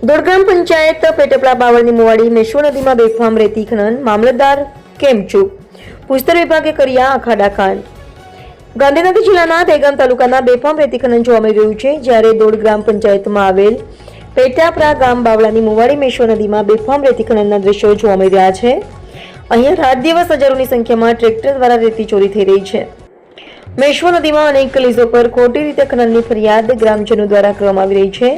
દોડગામ પંચાયત પેટપડા બાવળની મોવાડી મેશ્વો નદીમાં બેફામ રેતી ખનન મામલતદાર કેમ પુસ્તર વિભાગે કર્યા આખાડા કાંડ ગાંધીનગર જિલ્લાના દહેગામ તાલુકાના બેફામ રેતી ખનન જોવા મળી રહ્યું છે, જ્યારે દોડ ગ્રામ પંચાયતમાં આવેલ પેટાપરા ગામ બાવળાની મોવાડી મેશ્વો નદીમાં બેફામ રેતી ખનનના દ્રશ્યો જોવા મળી રહ્યા છે. અહીંયા રાત દિવસ હજારોની સંખ્યામાં ટ્રેક્ટર દ્વારા રેતી ચોરી થઈ રહી છે. મેશ્વો નદીમાં અનેક લીઝો પર ખોટી રીતે ખનનની ફરિયાદ ગ્રામજનો દ્વારા કરવામાં આવી રહી છે.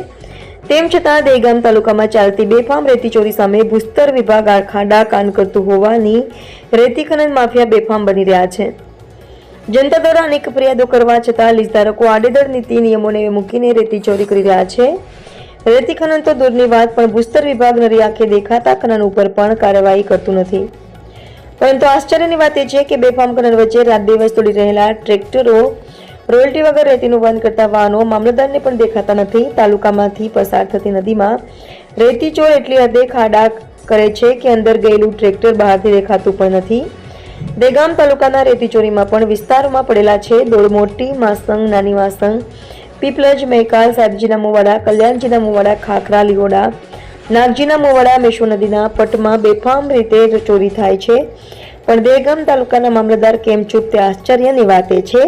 તેમ છતાં દહેગામ તાલુકામાં ચાલતી બેફામ રેતી ચોરી સામે ભૂસ્તર વિભાગ આખાડા કાન કરતું હોવાની રેતી ખનન માફિયા બેફામ બની રહ્યા છે. જનતા દ્વારા અનેક ફરિયાદો કરવા છતાં લીઝધારકો આડેધડ નીતિ નિયમોને મૂકીને રેતી ચોરી કરી રહ્યા છે. રેતી ખનન તો દૂરની વાત, પણ ભૂસ્તર વિભાગ નરી આંખે દેખાતા ખનન ઉપર પણ કાર્યવાહી કરતું નથી. પરંતુ આશ્ચર્યની વાત એ છે કે બેફામ ખનન વચ્ચે રાત દિવસ તોડી રહેલા ટ્રેક્ટરો રોયલ્ટી વગર રેતીનું બંધ કરતા વાહનો મામલતદારને પણ દેખાતા નથી. તાલુકામાંથી પસાર થતી નદીમાં રેતી ચોર એટલી હદે ખાડા કરે છે કે અંદર ગયેલું ટ્રેક્ટર બહારથી દેખાતું પણ નથી. દેગામ તાલુકાના રેતી ચોરીમાં પણ વિસ્તારોમાં પડેલા છે દોડ મોટી માસંગ, નાની માસંગ, પીપલજ, મહેકાલ, સાહેબજીના મોવાડા, કલ્યાણજીના મોવાડા, ખાખરા લીઓડા નાગજીના મોવાડા, મેશો નદીના પટમાં બેફામ રીતે ચોરી થાય છે. પણ દેગામ તાલુકાના મામલતદાર કેમ ચૂપ તે આશ્ચર્યની વાત છે.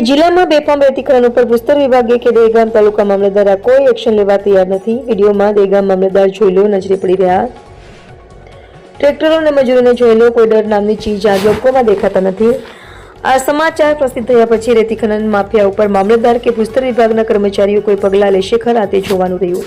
કે જિલ્લામાં બેફામ રેતીકરણ ઉપર ભૂસ્તર વિભાગે કે દેગામ તાલુકા મામલતદાર કોઈ એક્શન લેવા તૈયાર નથી. વિડીયોમાં દેગામ મામલતદાર જોઈ લો નજરે પડી રહ્યા. ટ્રેક્ટરો અને મજૂરોને જોઈ લો કોઈ ડર નામની ચીજ આ લોકોમાં દેખાતા નથી. આ સમાચાર પ્રસિદ્ધ થયા પછી રેતી ખનન માફિયા ઉપર મામલતદાર કે ભૂસ્તર વિભાગના કર્મચારીઓ કોઈ પગલાં લેશે ખરા તે જોવાનું રહ્યું.